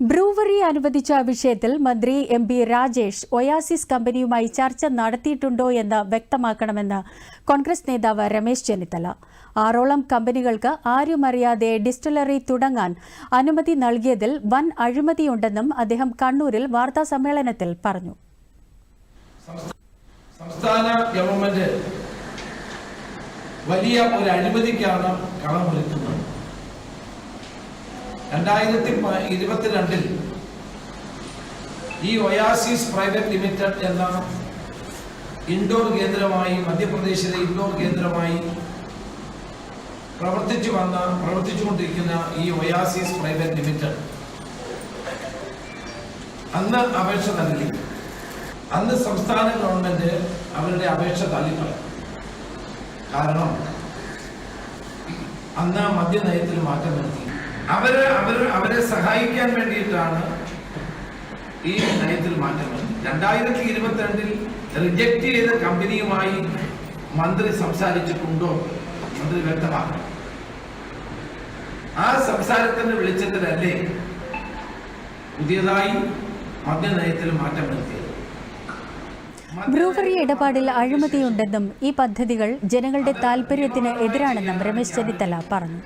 Brewery അനുവദിച്ച വിഷയത്തിൽ മന്ത്രി എം പി രാജേഷ് ഒയാസിസ് കമ്പനിയുമായി ചർച്ച നടത്തിയിട്ടുണ്ടോ എന്ന് വ്യക്തമാക്കണമെന്ന് കോൺഗ്രസ് നേതാവ് രമേശ് ചെന്നിത്തല. ആറോളം കമ്പനികൾക്ക് ആരുമറിയാതെ ഡിസ്റ്റിലറി തുടങ്ങാൻ അനുമതി നൽകിയതിൽ വൻ അഴിമതിയുണ്ടെന്നും അദ്ദേഹം കണ്ണൂരിൽ വാർത്താസമ്മേളനത്തിൽ പറഞ്ഞു. സംസ്ഥാന ഗവൺമെന്റ് വലിയ ഒരു അഴിമതിക്കാണ് കളമൊരുക്കുന്നത് രണ്ടായിരത്തി ഇരുപത്തിരണ്ടിൽ ഈ ഒയാസിസ് പ്രൈവറ്റ് ലിമിറ്റഡ് എന്ന ഇൻഡോർ കേന്ദ്രമായി മധ്യപ്രദേശിലെ ഇൻഡോർ കേന്ദ്രമായി പ്രവർത്തിച്ചു വന്ന പ്രവർത്തിച്ചുകൊണ്ടിരിക്കുന്ന ഈ ഒയാസിസ് പ്രൈവറ്റ് ലിമിറ്റഡ് അന്ന് അപേക്ഷ നൽകി. അന്ന് സംസ്ഥാന ഗവൺമെന്റ് അവരുടെ അപേക്ഷ തള്ളിക്കളഞ്ഞു കാരണം അന്ന് മദ്യനയത്തിൽ മാറ്റം വരുത്തി. അവർ അവർ അവരെ സഹായിക്കാൻ വേണ്ടിയിട്ടാണ് ഈ നയത്തിൽ മാറ്റം വന്നത്. രണ്ടായിരത്തി ഇരുപത്തിരണ്ടിൽ റിജക്ട് ചെയ്ത കമ്പനിയുമായി മന്ത്രി സംസാരിച്ചിട്ടുണ്ടോ? മന്ത്രി വ്യക്തമാക്കണം. ആ സംസാരത്തിന്റെ വെളിച്ചത്തിലല്ലേ പുതിയതായി മദ്യനയത്തിൽ മാറ്റം വരുത്തിയത്? ബ്രൂവറി ഇടപാടിൽ അഴിമതിയുണ്ടെന്നും ഈ പദ്ധതികൾ ജനങ്ങളുടെ താൽപര്യത്തിന് എതിരാണെന്നും രമേശ് ചെന്നിത്തല പറഞ്ഞു.